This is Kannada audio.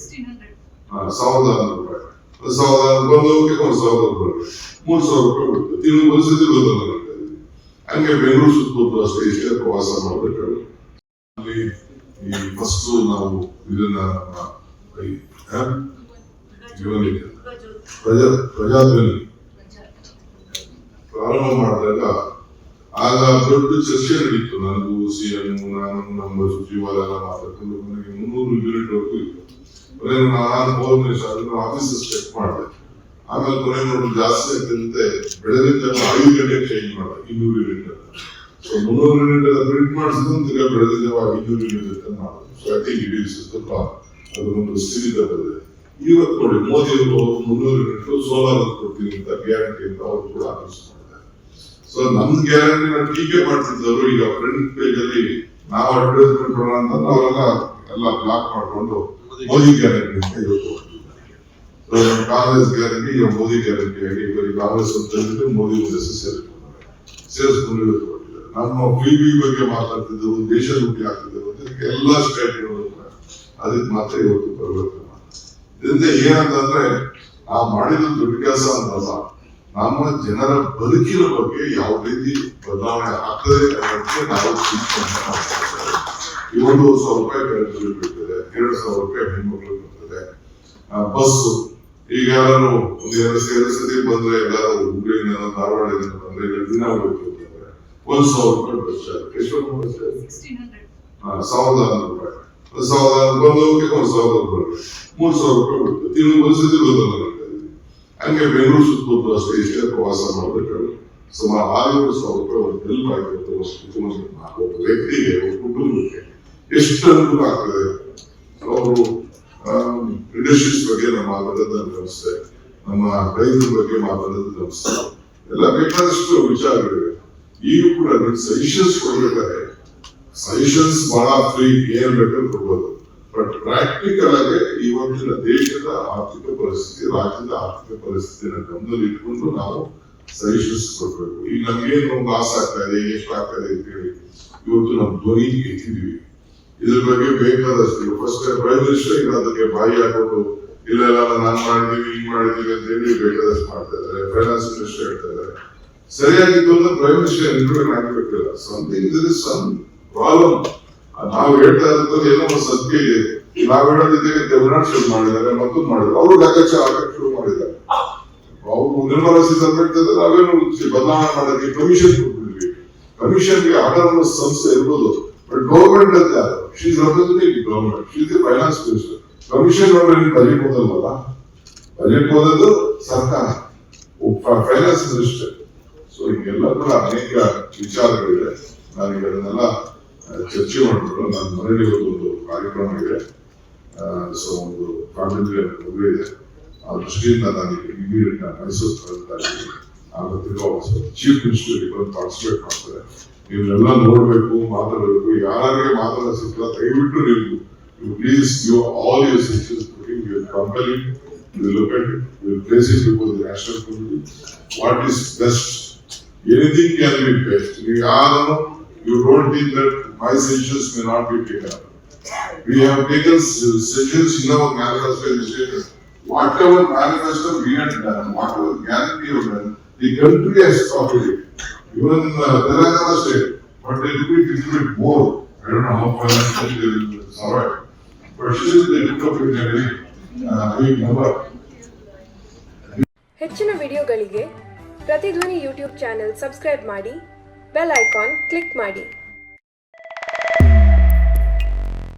ಸಾವಿರದ ಆರುನೂರು ರೂಪಾಯಿ. ಸಾವಿರದ ಆರುನೂರು ಬಂದು ಒಂದು ಸಾವಿರದ ರೂಪಾಯಿ. ಮೂರು ಸಾವಿರ ರೂಪಾಯಿ ಹಂಗೆ ಬೆಂಗಳೂರು ಸುತ್ತಮುತ್ತ ಅಷ್ಟೇ ಇಷ್ಟೇ ಪ್ರವಾಸ ಮಾಡಬೇಕಾದ್ರೆ ಅಲ್ಲಿ ಈ ಫಸ್ಟ್ ನಾವು ಇದನ್ನ ಪ್ರಜಾ ಪ್ರಜಾಧ್ವನಿ ಪ್ರಾರಂಭ ಮಾಡಿದಾಗ ಆಗ ದೊಡ್ಡ ಚರ್ಚೆ ನಡೀತು. ನನಗೂ ಸಿ ಎಂ ನಮ್ಮ ಸಚಿವಾಲಯ ಮಾತಾಡ್ಕೊಂಡು ನನಗೆ ಮುನ್ನೂರು ಯೂನಿಟ್ ವರ್ಗು ಇತ್ತು. ನಾನು ಹೋದ್ರೆ ಅದನ್ನು ಆಫೀಸಸ್ ಚೆಕ್ ಮಾಡಿದೆ. ಆಮೇಲೆ ಕೊನೆ ನೋಡಿ ಜಾಸ್ತಿ ಆಗ್ತದಂತೆ ಬೆಳಗಿನ ಐದು ಗಂಟೆಗೆ ಚೇಂಜ್ ಮಾಡಿದೆ, ಇನ್ನೂರು ಯೂನಿಟ್ ಸೊ ಮುನ್ನೂರು ಯೂನಿಟ್ ಪ್ರಿಂಟ್ ಮಾಡಿಸಿದ್ರು ಈಗ ಬೆಳಗಿನ ಜಾವ ಯೂನಿಟ್ ಅಂತ ಮಾಡಿದ್ರು so I think it is ಅದೊಂದು ಸ್ಥಿತಿ ಬಂದಿದೆ ಇವತ್ತು ನೋಡಿ ಮೋದಿ ಅವರು ಮುನ್ನೂರು ಯೂನಿಟ್ ಸೋಲಾರ್ ಕೊಡ್ತೀನಿ ಅಂತ ಗ್ಯಾರಂಟಿ ಅಂತ ಅವರು ಕೂಡ ಮಾಡಿದ್ದಾರೆ ಸೊ ನಮ್ ಗ್ಯಾಲರಿ ಟೀಕೆ ಮಾಡ್ತಿದ್ದವರು ಈಗ ಫ್ರಂಟ್ ಪೇಜ್ ಅಲ್ಲಿ ನಾವು ಅಡ್ವರ್ಟೈಸ್ಮೆಂಟ್ ಮಾಡೋಣ ಅಂತ ಅವರೆಲ್ಲ ಎಲ್ಲ ಬ್ಲಾಕ್ ಮಾಡಿಕೊಂಡು ಮೋದಿ ಗ್ಯಾರಂಟಿ ಅಂತ ಇವತ್ತು. ನಮ್ಮ ಕಾಂಗ್ರೆಸ್ ಗ್ಯಾರಂಟಿ ಈಗ ಮೋದಿ ಗ್ಯಾರಂಟಿ ಆಗಿ ಇವರಿಗೆ ಕಾಂಗ್ರೆಸ್ ಅಂತ ಮೋದಿ ಹೆಸರು ಸೇರಿಸ್ಕೊಂಡ್ರೆ ಸೇರಿಸ್ಕೊಂಡು ಇವತ್ತು. ನಮ್ಮ ಹುಲಿ ಬಗ್ಗೆ ಮಾತಾಡ್ತಿದ್ದರು ದೇಶ ಲೂಟಿ ಆಗ್ತಿದ್ದರು ಅದಕ್ಕೆ ಎಲ್ಲ ಸ್ಟ್ರಾಟಿಗಳು ಅದಕ್ಕೆ ಮಾತ್ರ ಇವತ್ತು ಪರಿವರ್ತನೆ. ಇದರಿಂದ ಏನಂತಂದ್ರೆ ನಾವು ಮಾಡಿದ ದೊಡ್ಡ ಕೆಲಸ ಅಂತಲ್ಲ ನಮ್ಮ ಜನರ ಬದುಕಿನ ಬಗ್ಗೆ ಯಾವ ರೀತಿ ಬದಲಾವಣೆ ಆಗ್ತದೆ ಅನ್ನೋದಕ್ಕೆ ನಾವು ಚಿಂತನೆ ಮಾಡ್ತಾ ಇದ್ದೇವೆ. ಈ ಒಂದು ಸಾವಿರ ರೂಪಾಯಿ ಕರೆಂಟ್ ಬಿಲ್ ಬೀಳ್ತದೆ ಎರಡು ಸಾವಿರ ರೂಪಾಯಿ ಹೆಣ್ಮಕ್ಳು ಬರ್ತದೆ ಬಸ್ ಈಗ ಒಂದು ಎರಡು ಸೇರಿ ಸತಿ ಬಂದ್ರೆ ಎಲ್ಲಾರು ಹುಬ್ಳಿಯಿಂದ ಧಾರವಾಡದಿಂದ ಬಂದ್ರೆ ಇಲ್ಲ ದಿನ ಹೋಗ್ತಿರ್ತಾರೆ. ಒಂದ್ ಸಾವಿರ ರೂಪಾಯಿ ಬಸ್ ಚಾರ್ಜ್. ಎಷ್ಟು ಬಸ್ ಚಾರ್ಜ್? ಸಾವಿರದ ಆರುನೂರು ರೂಪಾಯಿ. ಒಂದ್ ಸಾವಿರದ ಆರುನೂರು ಒಂದ್ ಸಾವಿರ ಒಂದು ಸಾವಿರದ ರೂಪಾಯಿ ಮೂರು ಸಾವಿರ ರೂಪಾಯಿ ಬರ್ತದೆ ಇನ್ನು ಪರಿಸ್ಥಿತಿ ಸತಿ ನನಗೆ ಹಂಗೆ ಬೆಂಗಳೂರು ಸುತ್ತಮುತ್ತ ಅಷ್ಟೇ ಇಷ್ಟೇ ಪ್ರವಾಸ ಮಾಡಬೇಕಾದ್ರೆ ಸುಮಾರು ಆರುನೂರು ಸಾವಿರ ರೂಪಾಯಿ ಒಂದು ಬಿಲ್ ಆಗಿರುತ್ತೆ ಒಂದು ವ್ಯಕ್ತಿಗೆ ಒಂದು ಕುಟುಂಬಕ್ಕೆ. ಎಷ್ಟು ಅನುಕೂಲ ಆಗ್ತದೆ? ಅವರು ಇಂಡಸ್ಟ್ರೀಸ್ ಬಗ್ಗೆ ನಮ್ಮ ಮಾತಾಡೋದು ಗಮನಿಸಿದೆ ನಮ್ಮ ರೈತರ ಬಗ್ಗೆ ಮಾತಾಡೋದು ಗಮನಿಸಿದೆ ಎಲ್ಲ ಬೇಕಾದಷ್ಟು ವಿಚಾರಗಳಿವೆ. ಈಗ ಕೂಡ ಸಜೆಷನ್ಸ್ ಕೊಡ್ಬೇಕಾದ್ರೆ ಸಜೆಷನ್ಸ್ ಬಹಳ ಫ್ರೀ ಏನ್ ಬೇಕಾದ್ರೂ ಕೊಡ್ಬೋದು. ಬಟ್ ಪ್ರಾಕ್ಟಿಕಲ್ ಆಗಿ ಇವತ್ತಿನ ದೇಶದ ಆರ್ಥಿಕ ಪರಿಸ್ಥಿತಿ, ರಾಜ್ಯದ ಆರ್ಥಿಕ ಪರಿಸ್ಥಿತಿಯನ್ನು ಗಮನದಲ್ಲಿ ಇಟ್ಕೊಂಡು ನಾವು ಸಜೆಷನ್ಸ್ ಕೊಡ್ಬೇಕು ಈಗ ನಮ್ಗೇನು ಲಾಸ್ ಆಗ್ತಾ ಇದೆ, ಎಷ್ಟು ಆಗ್ತಾ ಇದೆ ಅಂತ ಹೇಳಿ ಇವತ್ತು ನಮ್ಮ ಧ್ವನಿ ಎತ್ತಿದೀವಿ ಇದ್ರ ಬಗ್ಗೆ ಬೇಕಾದಷ್ಟು ಫಸ್ಟ್ ಪ್ರೈಮ್ ಮಿನಿಸ್ಟರ್ ಈಗ ಅದಕ್ಕೆ ಬಾಯಿ ಹಾಕೊಂಡು, ಇಲ್ಲ ನಾನು ಮಾಡಿದೀವಿ ಹಿಂಗ್ ಮಾಡಿದೀವಿ ಅಂತ ಹೇಳಿ ಬೇಕಾದಷ್ಟು ಮಾಡ್ತಾ ಇದ್ದಾರೆ. ಫೈನಾನ್ಸ್ ಮಿನಿಸ್ಟರ್ ಹೇಳ್ತಾ ಇದ್ದಾರೆ. ಸರಿಯಾಗಿದ್ದು ಅಂದ್ರೆ ಪ್ರೈಮ್ ಮಿನಿಸ್ಟರ್ ಇನ್ಕ್ಲೂಡ್ ಆಗಬೇಕಿಲ್ಲ ಸಮಥಿಂಗ್ ಇಸ್ ಸಮ್ ಪ್ರಾಬ್ಲಮ್ ನಾವು ಹೇಳ್ತಾ ಇರೋದ್ರಲ್ಲಿ ಏನೋ ಒಂದು ಸತ್ಯ ಇದೆ. ನಾವು ಜೊತೆಗೆ ಶುರು ಮಾಡಿದ್ದಾರೆ ಮತ್ತೊಂದು ಮಾಡಿದ್ರು ಅವರು ಲೆಕ್ಕಾಚಾರ ಹಾಕಕ್ಕೆ ಶುರು ಮಾಡಿದ್ದಾರೆ. ಅವರು ನಿರ್ಮಲ ಹೇಳ್ತಾರೆ ನಾವೇನು ಬದಲಾವಣೆ ಮಾಡಕ್ಕೆ ಕಮಿಷನ್ ಕೊಟ್ಬಿಡ್ವಿ ಕಮಿಷನ್ಗೆ ಅನ್ನೋ ಸಂಸ್ಥೆ ಇರ್ಬೋದು. ಬಟ್ ಗೌರ್ಮೆಂಟ್ ಅಂತ she's representative government she's finance minister commission ನೋಡ್ರಿ ಬಜೆಟ್ ಓದಲ್ವಲ್ಲ ಬಜೆಟ್ ಓದೋದು ಸರ್ಕಾರ. ಫೈನಾನ್ಸ್ ಮಿನಿಸ್ಟರ್ ಸೊ ಹಿಂಗೆಲ್ಲ ಕೂಡ ಅನೇಕ ವಿಚಾರಗಳಿವೆ ನಾನು ಅದನ್ನೆಲ್ಲ ಚರ್ಚೆ ಮಾಡಿದ್ರು ನನ್ನ ಮನೆಯಲ್ಲಿ ಒಂದು ಕಾರ್ಯಕ್ರಮ ಇದೆ. ಸೊ ಒಂದು ಕಾಂಬಿನೇಟರಿ ಮದುವೆ ಇದೆ ಆ ದೃಷ್ಟಿಯಿಂದ ನಾನು ಈಗ ಇಮಿಡಿಯೇಟ್ ಮೈಸೂರು ಕಳಿಸ್ತಾ ಇದ್ದೀನಿ ಆಗುತ್ತೆ ಚೀಫ್ ಮಿನಿಸ್ಟರ್ ಬಂದು ಪಾರ್ಟಿಸಿಪೇಟ್ ಮಾಡ್ತಾರೆ ನೀವೆಲ್ಲ ನೋಡ್ಬೇಕು ಮಾತಾಡಬೇಕು ಯಾರಿಗೆ ಮಾತಾಡೋ ಸಿಕ್ಕಿಲ್ಲ ದಯವಿಟ್ಟು ನೀವು please you all your suggestions putting you compelling you look at you place it before the national committee what is best anything can be best ನೀವು ಯಾರನ್ನು you don't think that my suggestions may not be taken we have taken sessions in our manifesto whatever manifesto we had done, whatever guarantee we done, the country has it. Even uh, state, but they do it little bit more. I don't know how financially they will survive. But still they took up in a very uh, big number. ಹೆಚ್ಚಿನ ವಿಡಿಯೋಗಳಿಗೆ ಪ್ರತಿಧ್ವನಿ ಯೂಟ್ಯೂಬ್ ಚಾನೆಲ್ ಸಬ್ಸ್ಕ್ರೈಬ್ ಮಾಡಿ ಬೆಲ್ ಐಕಾನ್ ಕ್ಲಿಕ್ ಮಾಡಿ